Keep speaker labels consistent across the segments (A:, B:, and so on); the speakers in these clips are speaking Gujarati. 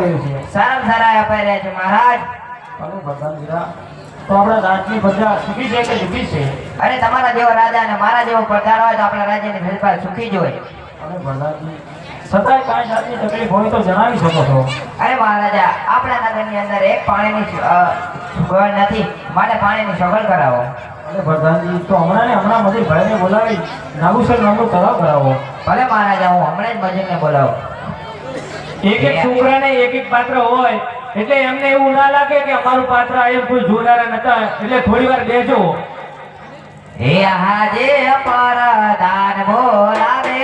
A: રહ્યું છે. સારા સારા અપાઈ રહ્યા છે મહારાજ.
B: ભલે ભગવાન વીરા તો આપણા રાજની પ્રજા સુખી છે કે દુઃખી છે?
A: અરે તમારા જેવો રાજા અને મારા જેવો પ્રધાન હોય તો આપણા રાજ્યની ફેરફાર સુખી જ હોય.
B: અને પ્રધાનજી સદાય કાંઈ જાતની તકલીફ હોય તો જણાવી શકો છો.
A: અરે મહારાજા આપણા નગરની અંદર એક પાણીની સગવડ નથી. માટે પાણીની સગવડ કરાવો.
B: અરે પ્રધાનજી તો હમણાં ને હમણાં મજૂર ભાઈને બોલાવી નાગુસર નામનું તળાવ કરાવો.
A: ભલે મહારાજા હું હમણાં જ મજૂરને બોલાવું.
C: એક એક છોકરાને એક એક પાત્ર હોય, એટલે એમને એવું ના લાગે કે અમારું પાત્ર એમ કોઈ જોનારા નતા, એટલે થોડી વાર બેજો.
A: હે હાજે દાન બોલાવે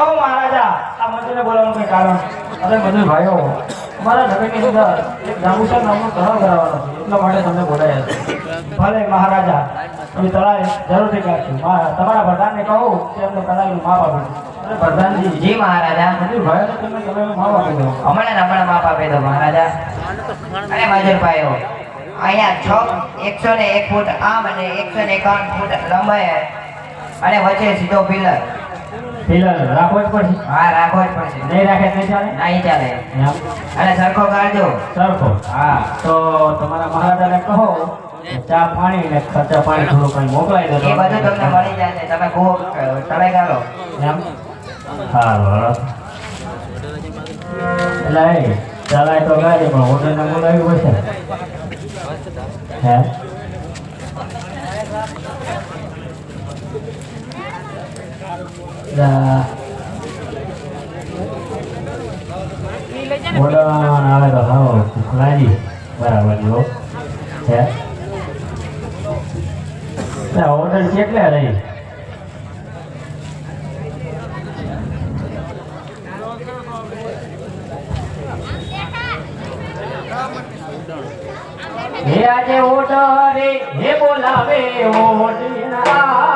B: કહો મહારાજા. આ મંદિરને બોલાવવાનું કોઈ કારણ? અરે બધું ભાઈઓ અમારા નગરની અંદર એક જાંબુસર નામનું તળાવ કરાવવાનો છે. એટલા માટે તમને બોલાયા છે. ભલે મહારાજા તમે તળાવ જરૂરથી કાઢશું. તમારા પ્રધાનને કહું કે અમને તળાવનું માપ આપે. પ્રધાનજી.
A: જી મહારાજા.
B: મજૂર ભાઈઓને તમે તળાવનું માપ આપી દો.
A: હમણાં હમણાં માપ આપી દો મહારાજા. અરે મજૂર ભાઈઓ અહીંયા છ એકસો ને એક ફૂટ આમ અને એકસો ને એકાવન ફૂટ લંબાઈ અને વચ્ચે સીધો પિલર.
B: રાખવો જ પડશે.
A: હા રાખવો જ પડશે.
B: નહીં રાખે નહીં ચાલે?
A: નહીં ચાલે. અરે સરખો કાઢજો.
B: સરખો?
A: હા.
B: તો તમારા મહારાજાને કહો ચા પાણી ને ખર્ચા પાણી થોડું કઈ મોકલાઈ દો
A: એ બધું તમને મળી જશે તમે ખૂબ તમે કરો
B: એમ? હાલો. એટલે ચલાય તો ગાડી પણ હોટલને બોલાવ્યું પડશે ને. હે? લા. બોલાવવાનું આવે તો હાવ લાજી બરાબર, જો. છે. હોટલ કેટલા રહી? હે આજે ઓટરે હે બોલાવે ઓટના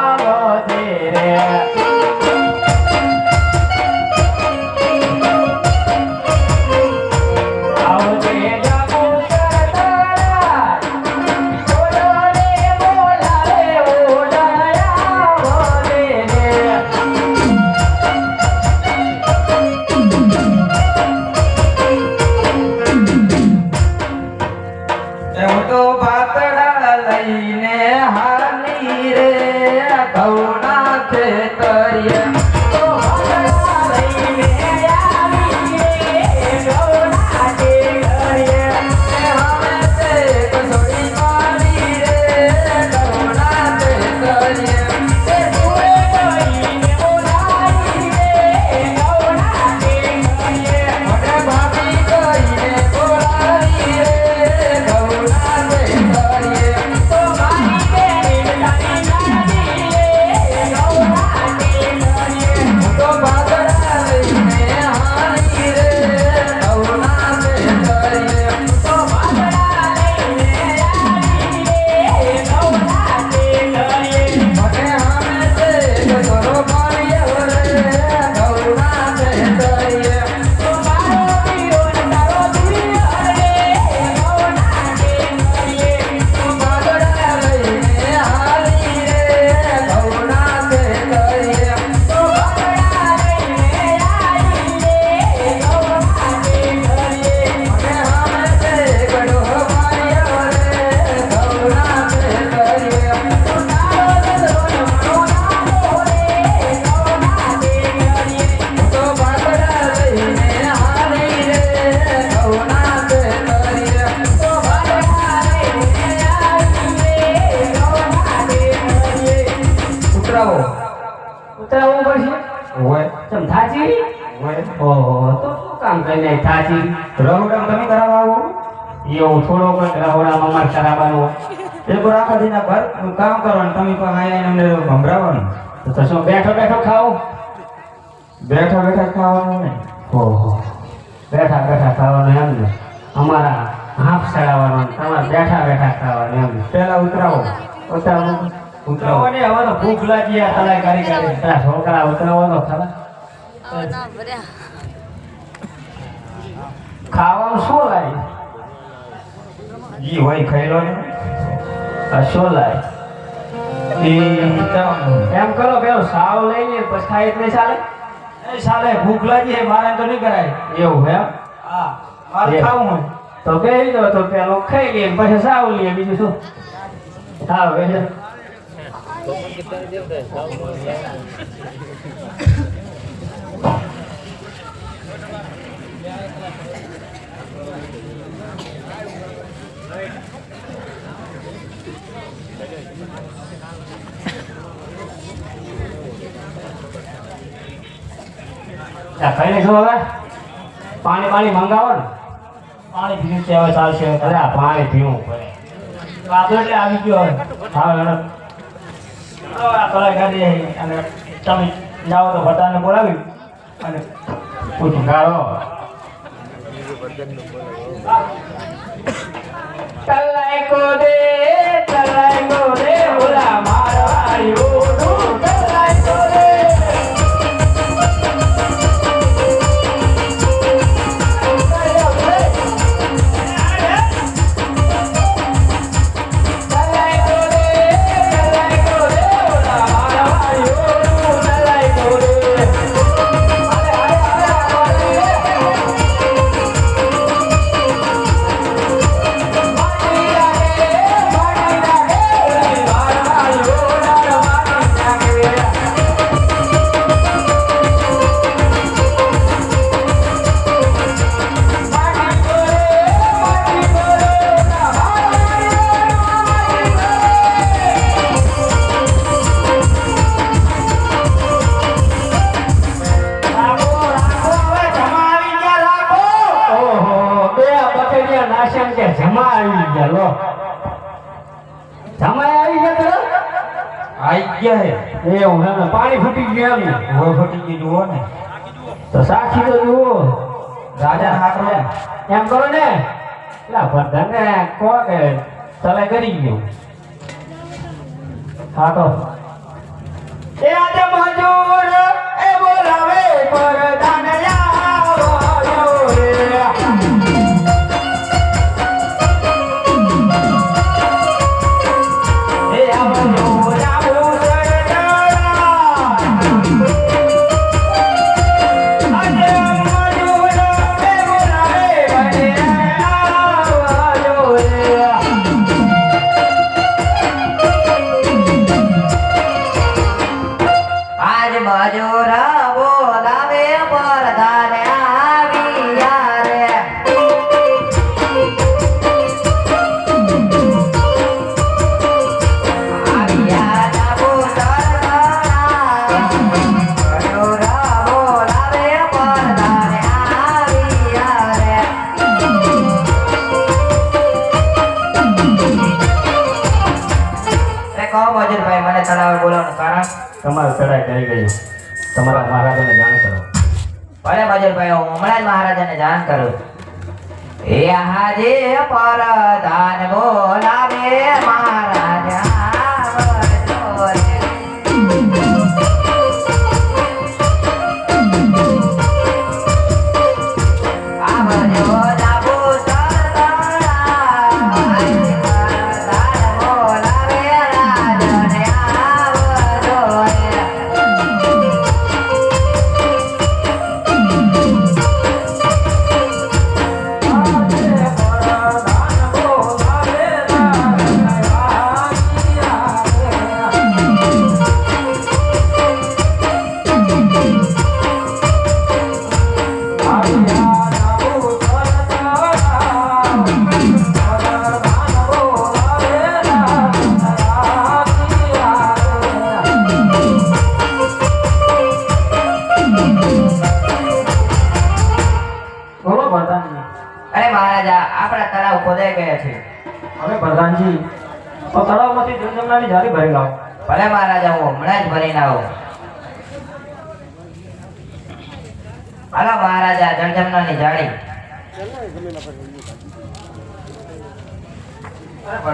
B: કામ
D: કરવાનું તમે પણ આયા અમને ભંભરાવાનું
B: તો શું બેઠો બેઠો ખાઓ?
D: બેઠા બેઠા ખાવાનું ને
B: ઓહો. બેઠા બેઠા ખાવાનું એમ ને. અમારા હાફ ચડાવવાનો તમારે બેઠા બેઠા ખાવાનું એમ પહેલા
D: પેલા ઉતરાવો.
B: ઉતરાવું.
D: ઉતરાવો
B: ને હવે તો ભૂખ લાગી આ તલાય કરી કરી પેલા છોકરા ઉતરાવવાનો ખરા. ખાવાનું શું લાય
D: ઈ હોય ખાઈ લો ને.
B: આ શું લાય એમ કરો પેલો સાવ લઈને પછી ખાય એટલે ચાલે?
D: એ ચાલે ભૂખ લાગી મારે તો નહીં કરાય.
B: એવું એમ?
D: હા મારે ખાવું હોય.
B: તો કહી દો તો પેલો ખાઈ લે પછી સાવ લે બીજું શું? હા બેસી ખાઈને શું હવે. પાણી પાણી મંગાવો ને.
D: પાણી પીવું છે હવે ચાલશે
B: અરે આ પાણી પીવું પડે.
D: વાંધો એટલે આવી ગયો હવે.
B: હા મેડમ
D: હવે આ કલાક કાઢી આવી અને તમે જાઓ તો બધાને બોલાવી અને પૂછું.
B: ગાળો. તલાઈ કો દે તલાઈ કો દે ઓલા મારવાડીઓનું તલાઈ કરી ગયું હા તો
A: કહો મને તળાવે બોલાવવાનું કારણ?
B: તમારું ચડાઈ કરી ગયું. તમારા મહારાજાને જાણ કરો.
A: ભલે મજૂરભાઈ હું હમણાં જ મહારાજાને જાણ કરું એ હાજે પરધાન બોલાવે મહારાજા Thank
D: you.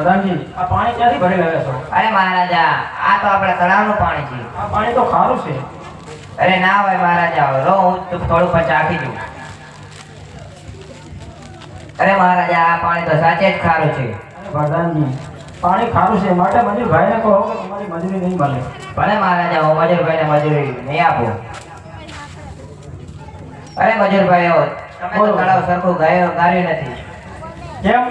D: પ્રધાનજી આ પાણી ક્યાંથી ભરી લાવ્યા છો
A: અરે મહારાજા આ તો આપણા તળાવનું પાણી છે.
D: આ પાણી તો ખારું છે.
A: અરે ના હોય મહારાજા રો હું થોડું પણ ચાખી દઉં અરે મહારાજા આ પાણી તો સાચે જ ખારું છે.
D: પ્રધાનજી પાણી ખારું છે. માટે મજૂરભાઈને કહો કે તમારી મજૂરી નહીં મળે.
A: ભલે મહારાજા હું મજૂરભાઈને મજૂરી નહીં આપું. અરે મજૂરભાઈઓ તમે તો. તળાવ સરખું ગાયો ગાર્યું નથી.
D: કેમ?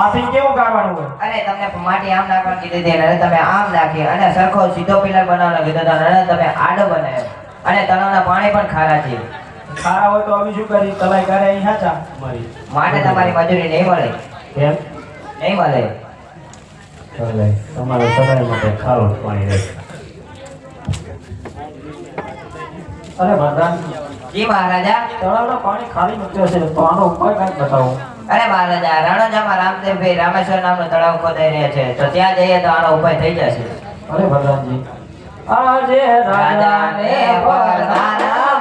D: આથી કેવું કાઢવાનું હોય?
A: અરે તમને માટી આમ નાખવા કીધી હતી અને તમે આમ નાખી અને સરખો સીધો પિલર બનાવવાનો કીધો હતો અને તમે આડો બનાવ્યો. અને તળાવના પાણી પણ ખારા છે.
D: ખારા હોય તો અમે શું કરી તલાઈ કરે અહીં હાચા? મારી.
A: માટે તમારી મજૂરી નહીં મળે.
D: કેમ
A: નહીં મળે.
D: તમારે સદાય માટે ખારું પાણી રહે. અરે ભગવાન
A: જી મહારાજા.
D: તળાવના પાણી ખાલી મૂક્યો છે તો આનો ઉપાય કાંઈક બતાવો.
A: અરે મહારાજા રણોજામાં રામદેવભાઈ રામેશ્વર નામનું તળાવ ખોદાઈ રહ્યા છે. તો ત્યાં જઈએ તો આનો ઉપાય થઈ જશે.
D: અરે ભગવાનજી. આજે
A: રાજાને વરદાન.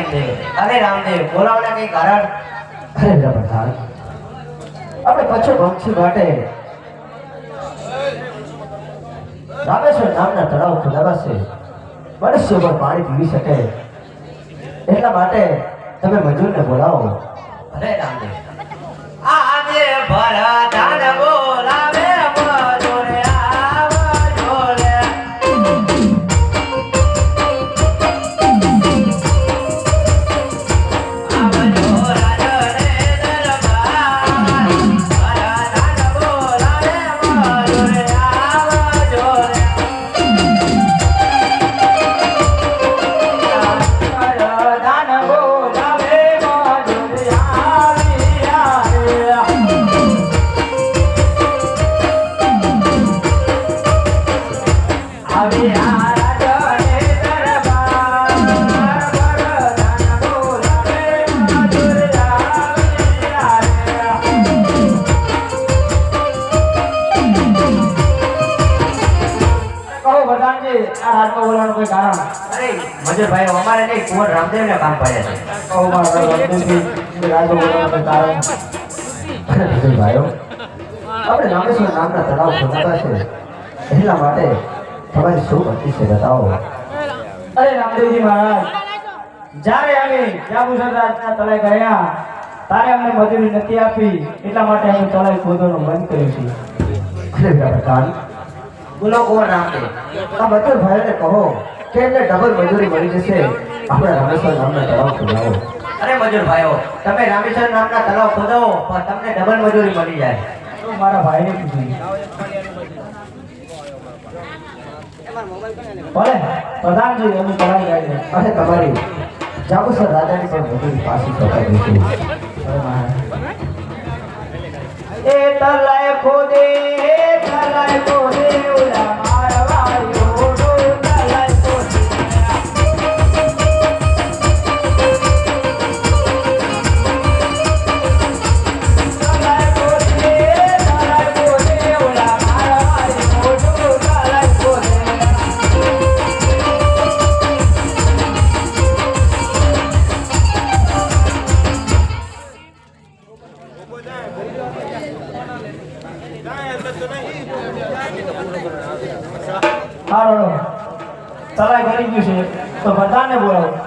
D: અરે
A: વિરમદેવ અરે રામદેવ બોલાવને કઈ કારણ
D: અરે વીરા પ્રધાન આપણે પછો વંશી માટે રામેશ્વર નામના તળાવ ખોદાવા છે મનુષ્ય પર પાણી પીવી શકે એટલા માટે તમે મજૂરને બોલાવો
A: અરે રામદેવ આજે ભરદાન મજૂરભાઈ અમારે નહીં કુંવર રામદેવને કામ પડે છે.
D: આપણે રામેશ્વર નામના તળાવ છે એટલા માટે તમારી શું ભક્તિ છે બતાવો. અરે રામદેવજી મહારાજ જ્યારે અમે જાબુસર રાજના તળાઈ ગયા તારે અમને મજૂરી નથી આપી એટલા માટે અમે તળાઈ ખોદવાનું બંધ કર્યું છે. પ્રકાર
A: બોલો કોણ રામદેવ?
D: આ મજૂર ભાઈને કહો
E: કે એમને ડબલ મજૂરી મળી જશે. આપણે રામેશ્વર નામના તળાવ ખોદાવો.
A: અરે મજૂર ભાઈઓ તમે રામેશ્વર નામના તળાવ ખોદાવો પણ તમને ડબલ મજૂરી મળી જાય.
D: મારા ભાઈને પૂછ્યું અરે પ્રધાન જોઈએ અમે તમારી ગાડી
E: અરે, તમારી. જાગો સર રાજાની પણ બધી પાછી
D: સફાઈ એ તલાય ખોદે તલાય ખોદે. તરાઈ કરી ગયું છે. તો બધાને બોલાવો.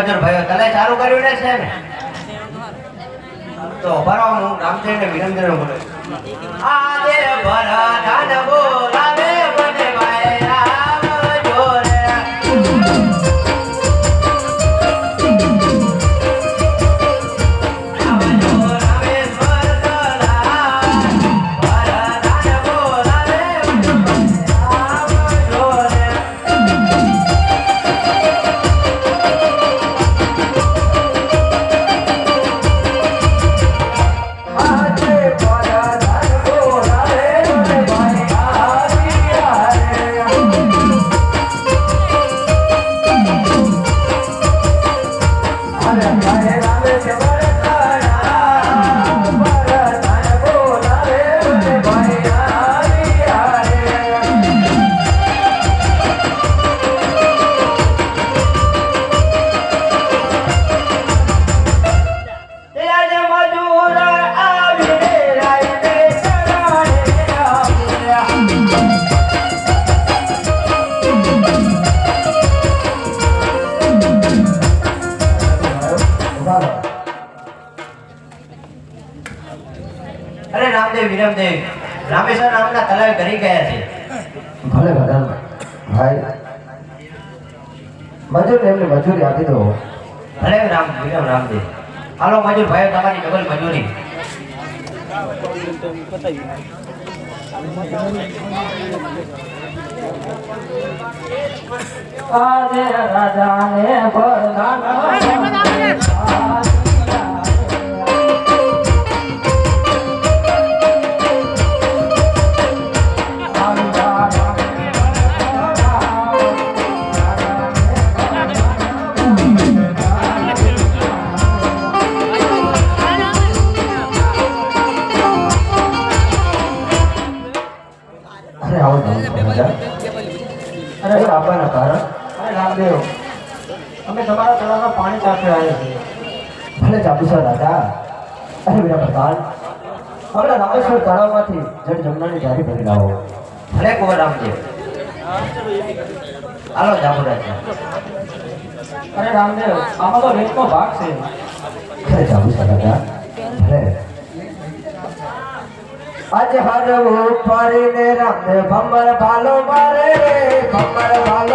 A: ગજર ભાઈઓ તને ચાલુ કર્યું ને છે ને? તો ભરો હું રામચંદ્ર વિરંદ્ર બોલે આજે
D: ભરા બોલા તમારી મજૂરી
E: આપી દો.
A: ભલે રામ વિરમ રામજી હાલો, મજૂર ભાઈ તમારી ડબલ મજૂરી.
E: રાજા
D: ને বাম্মার ভালো
E: বারে বাম্মার ভালো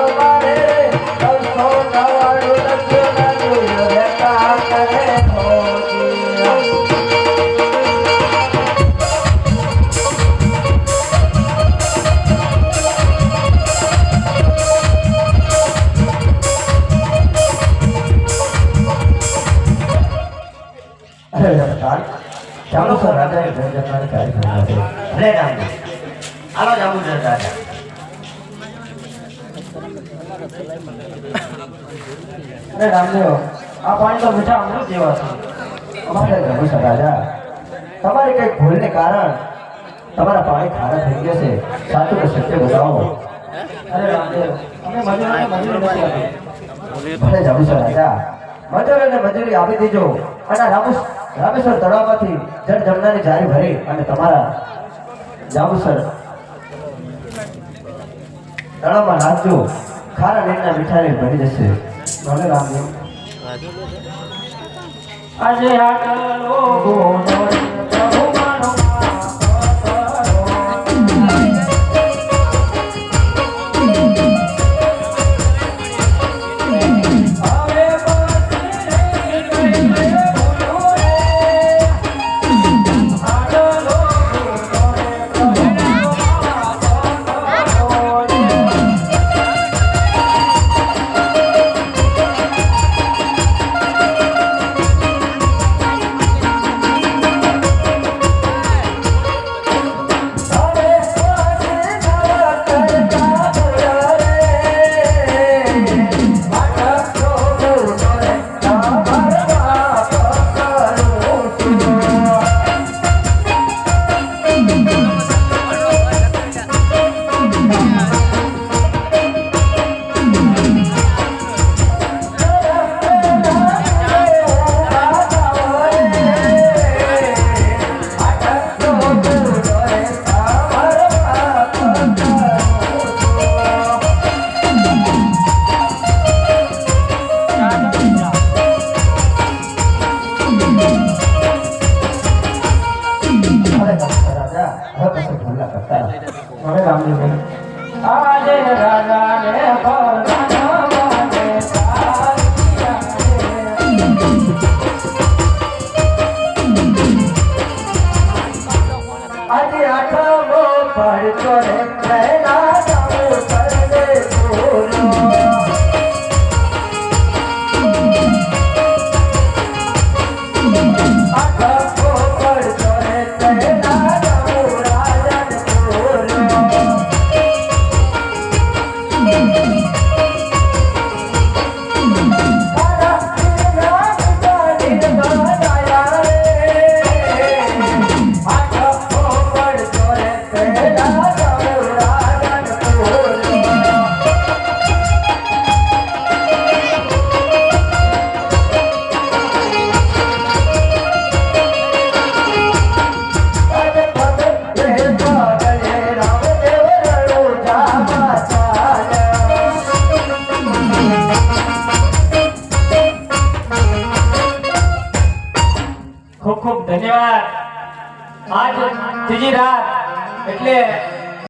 E: અરે
A: રામદેવ
D: આ પાણી તો મીઠા અમૃત જેવા છે.
E: અમારે રમેશ રાજા. તમારી કઈ ભૂલને કારણ તમારા પાણી ખારા થઈ ગયા છે. સાચું કે સત્ય બતાવો?
D: અરે મજૂરી
E: ભલે જાંબુસર રાજા. મજૂરોને મજૂરી આપી દેજો. અને રામુસ રામેશ્વર તળાવમાંથી જળ જમનાની જારી ભરી અને તમારા જામુસર તળાવમાં નાખજો. ખારા નીરના મીઠાને ભરી જશે
D: ભલે રામદેવ આજે આટલો